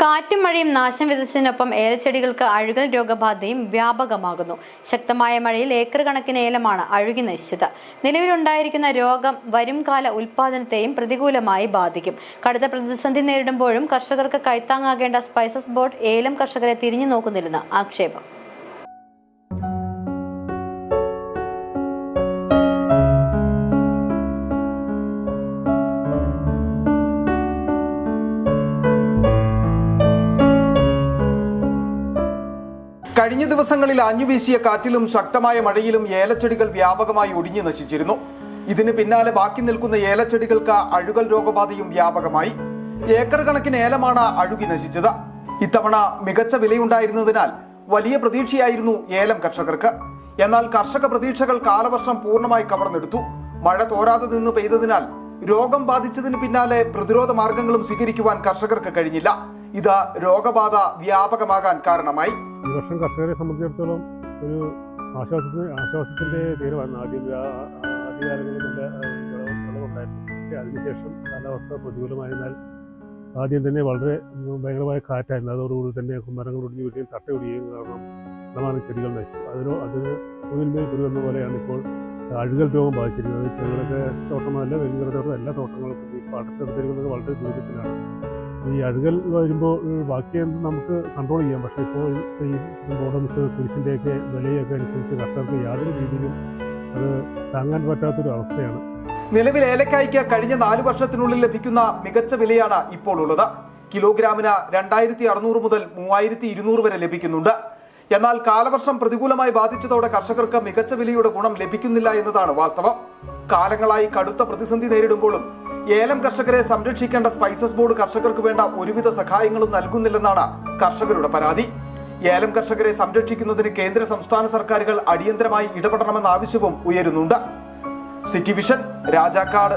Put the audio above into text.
കാറ്റും മഴയും നാശം വിതച്ചതിനൊപ്പം ഏലച്ചെടികൾക്ക് അഴുകൽ രോഗബാധയും വ്യാപകമാകുന്നു. ശക്തമായ മഴയിൽ ഏക്കർ കണക്കിന് ഏലമാണ് അഴുകി നശിച്ചത്. നിലവിലുണ്ടായിരിക്കുന്ന രോഗം വരുംകാല ഉൽപാദനത്തെയും പ്രതികൂലമായി ബാധിക്കും. കടുത്ത പ്രതിസന്ധി നേരിടുമ്പോഴും കർഷകർക്ക് കൈത്താങ്ങാകേണ്ട സ്പൈസസ് ബോർഡ് ഏലം കർഷകരെ തിരിഞ്ഞു നോക്കുന്നില്ലെന്ന് ആക്ഷേപം. കഴിഞ്ഞ ദിവസങ്ങളിൽ ആഞ്ഞുവീശിയ കാറ്റിലും ശക്തമായ മഴയിലും ഏലച്ചെടികൾ വ്യാപകമായി ഒടിഞ്ഞു നശിച്ചിരുന്നു. ഇതിന് പിന്നാലെ ബാക്കി നിൽക്കുന്ന ഏലച്ചെടികൾക്ക് അഴുകൽ രോഗബാധയും വ്യാപകമായി. ഏക്കർ കണക്കിന് ഏലമാണ് അഴുകി നശിച്ചത്. ഇത്തവണ മികച്ച വിലയുണ്ടായിരുന്നതിനാൽ വലിയ പ്രതീക്ഷയായിരുന്നു ഏലം കർഷകർക്ക്. എന്നാൽ കർഷക പ്രതീക്ഷകൾ കാലവർഷം പൂർണമായി കവർന്നെടുത്തു. മഴ തോരാതെ നിന്ന് പെയ്തതിനാൽ രോഗം ബാധിച്ചതിന് പിന്നാലെ പ്രതിരോധ മാർഗങ്ങളും സ്വീകരിക്കുവാൻ കർഷകർക്ക് കഴിഞ്ഞില്ല. ഇത് രോഗബാധ വ്യാപകമാകാൻ കാരണമായി. ഈ വർഷം കർഷകരെ സംബന്ധിച്ചിടത്തോളം ഒരു ആശ്വാസത്തിന് ആശ്വാസത്തിന്റെ തീരമായിരുന്നു ആദ്യം ആദ്യകാലങ്ങളിൽ നല്ല വിളവുണ്ടായിരുന്നു പക്ഷേ അതിനുശേഷം കാലാവസ്ഥ പ്രതികൂലമായതിനാൽ ആദ്യം തന്നെ വളരെ ഭയങ്കരമായ കാറ്റായിരുന്നു. അതോടുകൂടി തന്നെ മരങ്ങൾ ഒടിഞ്ഞു തട്ട ഒടിയും കാരണം ശതമാനം ചെടികൾ നശിച്ചു. അതിനോ അതിന് മുന്നിന്മേൽ കുരുവെന്ന പോലെയാണ് ഇപ്പോൾ അഴുകൽ രോഗം ബാധിച്ചിരിക്കുന്നത്. ചെറുകിടത്തെ തോട്ടമല്ല വലിയ തോട്ടം എല്ലാ തോട്ടങ്ങൾക്കും ഇപ്പോൾ അടുത്തെടുത്തിരിക്കുന്നത് വളരെ ദൂരത്തിലാണ് ഈ അഴുകൽ വരുമ്പോൾ ബാക്കി നമുക്ക് കൺട്രോൾ ചെയ്യാം. പക്ഷേ ഇപ്പോൾ ഈ ബോർഡംസ് ഫീസിന്റെയൊക്കെ വിലയൊക്കെ അനുസരിച്ച് കർഷകർക്ക് യാതൊരു രീതിയിലും അത് താങ്ങാൻ പറ്റാത്തൊരു അവസ്ഥയാണ്. നിലവിൽ ഏലക്കായ്ക്ക് കഴിഞ്ഞ നാല് വർഷത്തിനുള്ളിൽ ലഭിക്കുന്ന മികച്ച വിലയാണ് ഇപ്പോൾ ഉള്ളത്. കിലോഗ്രാമിന് രണ്ടായിരത്തി അറുന്നൂറ് മുതൽ മൂവായിരത്തി ഇരുന്നൂറ് വരെ ലഭിക്കുന്നുണ്ട്. എന്നാൽ കാലവർഷം പ്രതികൂലമായി ബാധിച്ചതോടെ കർഷകർക്ക് മികച്ച വിലയുടെ ഗുണം ലഭിക്കുന്നില്ല എന്നതാണ് വാസ്തവം. കാലങ്ങളായി കടുത്ത പ്രതിസന്ധി നേരിടുമ്പോഴും ഏലം കർഷകരെ സംരക്ഷിക്കേണ്ട സ്പൈസസ് ബോർഡ് കർഷകർക്ക് വേണ്ട ഒരുവിധ സഹായങ്ങളും നൽകുന്നില്ലെന്നാണ് കർഷകരുടെ പരാതി. ഏലം കർഷകരെ സംരക്ഷിക്കുന്നതിന് കേന്ദ്ര സംസ്ഥാന സർക്കാരുകൾ അടിയന്തരമായി ഇടപെടണമെന്ന ആവശ്യവും ഉയരുന്നുണ്ട്. City vision Rajakkad.